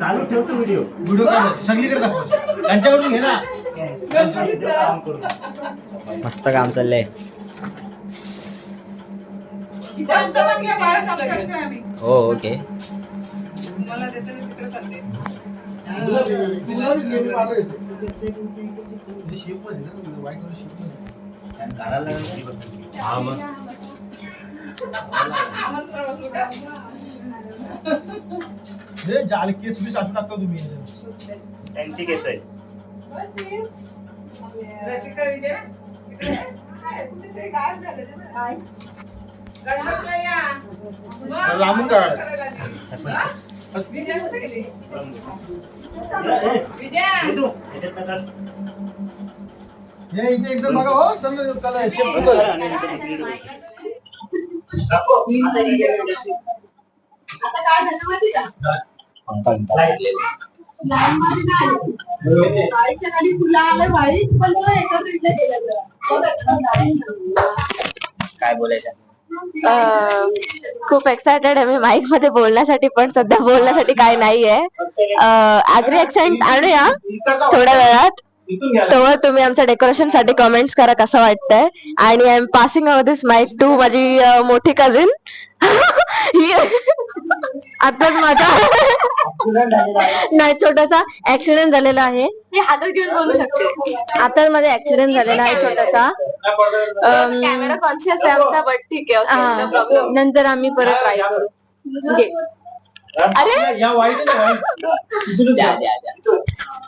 चालू ठेवतो video. Video सगळीकडे दाखव. त्यांच्याकडून घे ना. काम करू मस्त काम चाललंय. हो ओके. हा मग. हे जाल केस बीस असं टाकतो तुम्ही त्यांची केस आहे रसिका विजय इकडे आहे? काय? कुठेतरी गायब झाले ते ना. गणपतला या. मग लांबून काढ. करायला आली. हा? विजय कुठे गेली विजय हे. हे इथे एकदम बघा हो चांगलं त्याला शेप करा कर आणि नंतर इकडे ठेव. आता काय झालं माहिती का? लाईन मध्ये नाही. बाईकच्या खाली फुलं आलं बाईक पण तो एका साईडला गेला जरा. तो त्याचा लाईन काय बोलायचं? अं, खूप एक्सायटेड आहे मी माईकमध्ये बोलण्यासाठी पण सध्या बोलण्यासाठी काय नाहीये. अग्री ऍक्सेंट आणूया थोड्या वेळात. तेव्हा तुम्ही आमच्या डेकोरेशनसाठी कमेंट्स करा कसं वाटतंय आणि I am passing off this mic to माझी अं, मोठी कझिन ही आताच माझा नाही छोटासा ऍक्सिडेंट झालेला आहे मी हातात घेऊन बोलू शकते आताच माझा ऍक्सिडेंट झालेला आहे छोटासा अं, कॅमेरा कॉन्शियस आहे आमचा बट ठीक आहे okay, no हा. problem. नंतर आम्ही परत ट्राय करू घे. अरे या वाईट आहे ना, वाईट.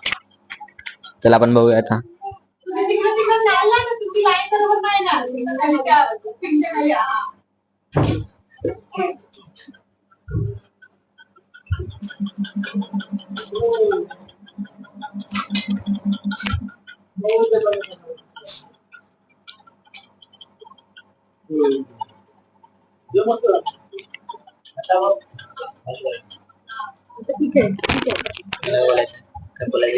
चला आपण बघूया आता तुम्ही तिकडं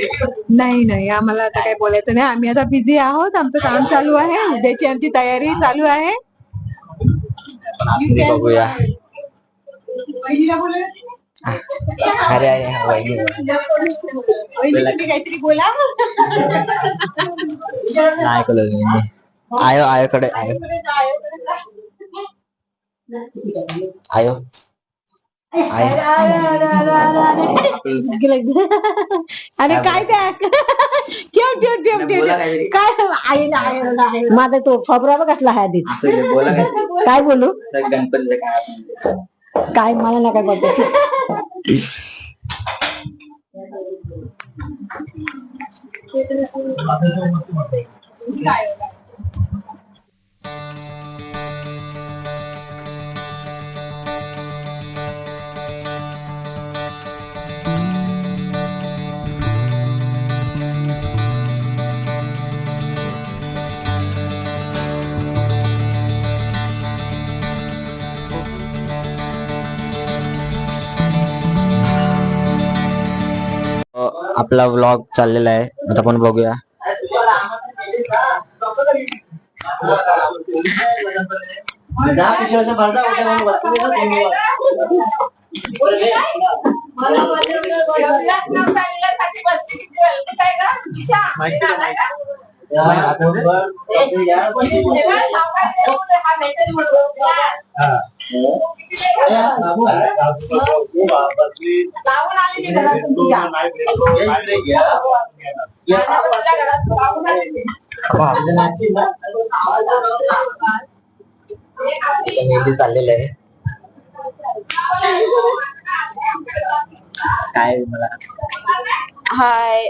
तिकडं नाही नाही. आम्हाला आता काही बोलायचं नाही. आम्ही आता बिझी आहोत. आमचं काम चालू आहे. उद्याची आमची तयारी चालू आहे. आपण बघूया. वहिनीला बोलू अरे अरे हा वहिनी. वहिनी तुम्ही काहीतरी बोला. नाही. आयो आयो. कडे आयो आयो आयो. अरे काय त्या ठेव ठेव ठेव ठेव. काय आईला आईला आईला. माझा तो फबरा बघ कसला आहे इथे बोला काय? काय बोलू? काय मला ना काय बोलतो आपला व्लॉग चाललेला आहे. आता आपण बघूया. माहिती मेहंदी चाललेलं आहे काय मला हाय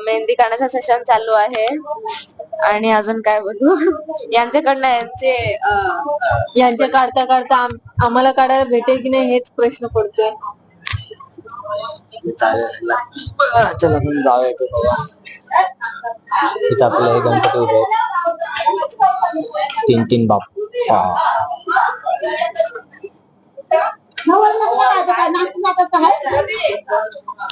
मेहंदी काढण्याचा सेशन चालू आहे. आणि अजून काय बोलू? यांच्याकडनं यांचे अं, यांचे काढता काढता आम- आम्हाला काढायला भेटेल की नाही हेच प्रश्न पडतोय. चला आपण जाऊया बघा. इथं आपलं हे गणपती उभे. तीन तीन बाप.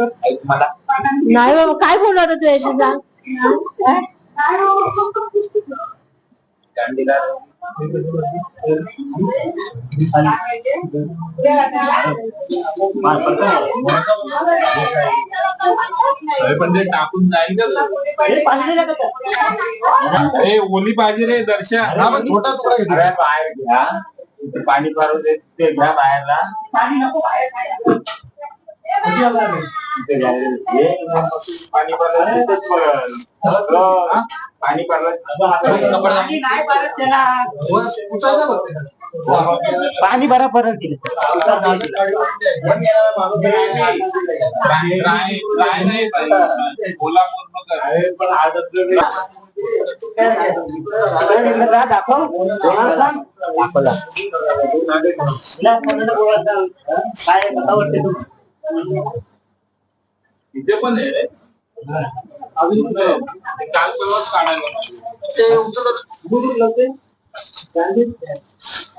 मला नाही बाबा काय बोलला होता तू यशोदा? पण ते टाकून जाईल का ए ओली पाहिजे रे दर्शन हा, पण छोटा तुकडा अरे बाहेर घ्या. इथे पाणी पारू दे ते घ्या बाहेरला. पाणी. पाणी पारलं उचललं बघ ते. पाणी बरा परत दाखवला. काय इथे पण आहे अजून काल परवाच काढायला. ते उचललं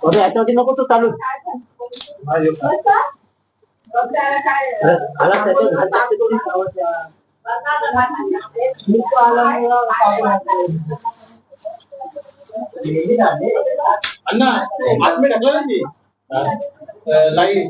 अरे याच्यावरती नको तू चालू. अण्णा आतमध्ये टाकलं ना ती? लाइट.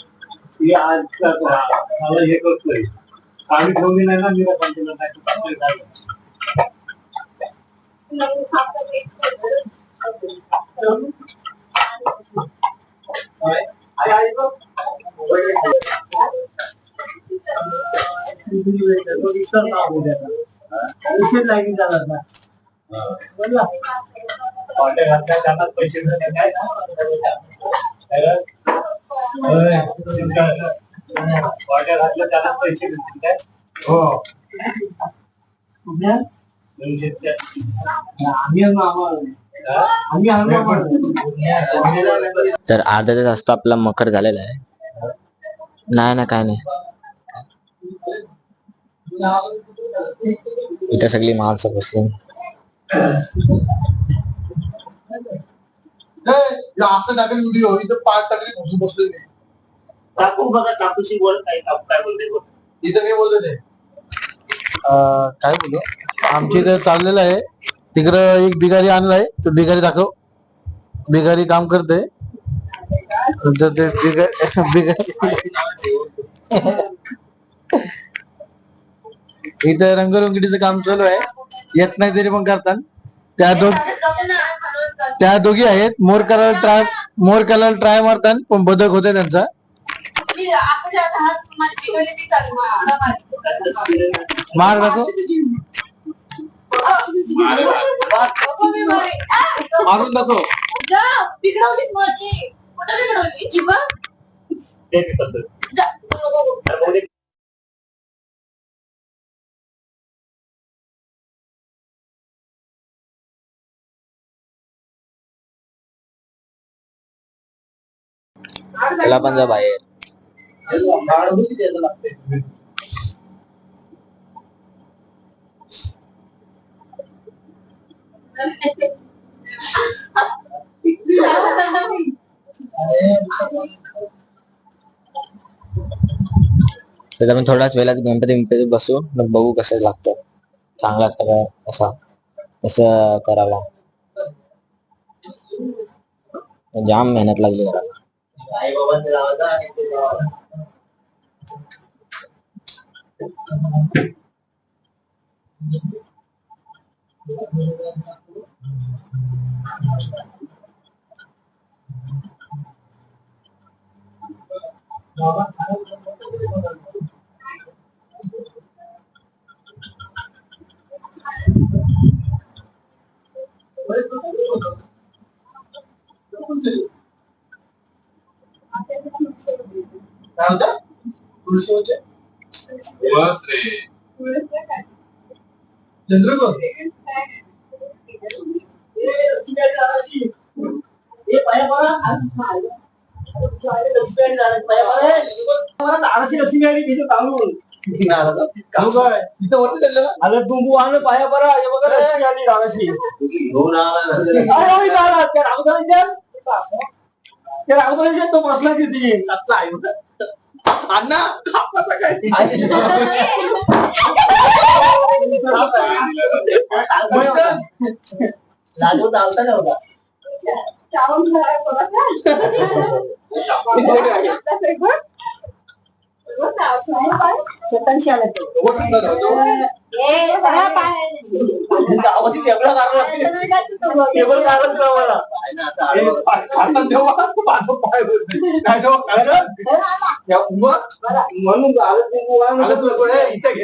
ती आज मला हे करतोय आम्ही ठेवली नाही ना मी पंचमीला काय विषय लाईन चालत ना कॉन्टॅक्ट त्यांना पैसे घातलं पैसे काय हो तर अर्धा तास असतो आपला मकर झालेला आहे. नाही ना काय नाही. इथं सगळी माणसं बसली. असं टाकली व्हिडिओ इथं पाच टाकली घुसून बसलोय मी. काकू बघा काकूशी बोल काय काकू काय बोलते. इथं मी बोलतो अं, काय बोलू? आमच्या इथं चाललेलं आहे. तिकडं एक बिगारी आणलाय आहे. तो बिगारी दाखव. बिगारी काम करते इथं रंगरंगडीचं काम चालू आहे. येत नाही तरी पण करतात. त्या दोघ त्या दोघी आहेत. मोर करायला ट्राय मोर करायला ट्राय मारतात पण बदक होते त्यांचा. मार. मार दाखव. मारेन. दाखव. बिघडवलीस माझी. कुठं बिघडवली? त्याला पण जा बाहेर. त्याचा पण थोडाच वेळात गणपती गणपती बसू मग बघू कसं लागतं. चांगला करा कसा कसं करावा? जाम मेहनत लागली करायला ಇವ ಬಂದಿಲ್ಲ ಅದ ನಿಂತಿಲ್ಲ Thank you. तुळशी होते बस रे चंद्रपूर लक्ष्मी आणि तिथे चालून आलं पाया बरा हे बघा लक्ष्मी आली रागाशी घेऊन त्या रामधनाच्या तो बसला तिथे अण्णा आता काय लाजू चालता नव्हता चावून घरात बघा ना. बघ ना, चावून पाय. स्वतःशी आलं तो. बघ कसा धावतो. ए, बघा पाय. गावाची टेबला काढला तुम्ही काय तू बघ. टेबल काढत तुला मला काय ना, असं आडवं पाय- आता तेव्हा माझं पाय होते. काय तेव्हा काय ना? या मग म्हणून आलं तू आलं तू बघ, ए, इथं घे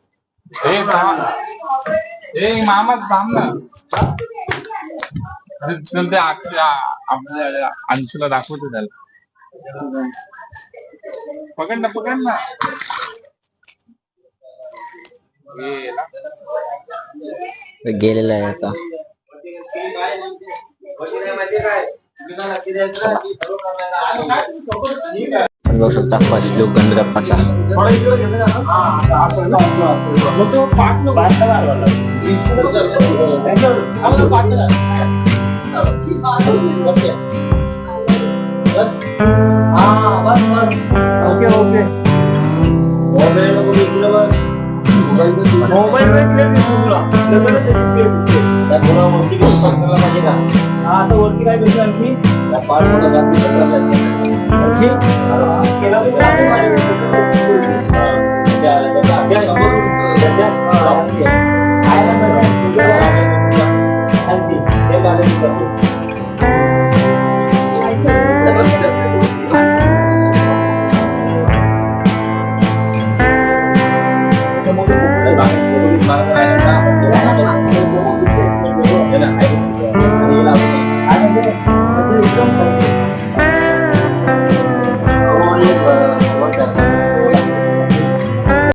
ए मामा. थांब ना ते आपल्या अंशूला दाखवतो त्याला. पकड ना पकड ना. गेलेला आहे आता. आपण बघू शकता फर्स्ट लुक गणगप्पाचा मग तो पाठ नको. आम्हाला पाठ नका. हा, बस, बस. ओके ओके मोबाईल मध्ये क्लिअर दिसतो तुला सगळं त्याची clear दिसते. हा, आता वरती काय दिसतं आणखी आणखी? हा, केला तर तुला आपण मागे दिसतं. त्याच्या समोरून त्याच्या- हा, आणखी. కలిసి ఆయన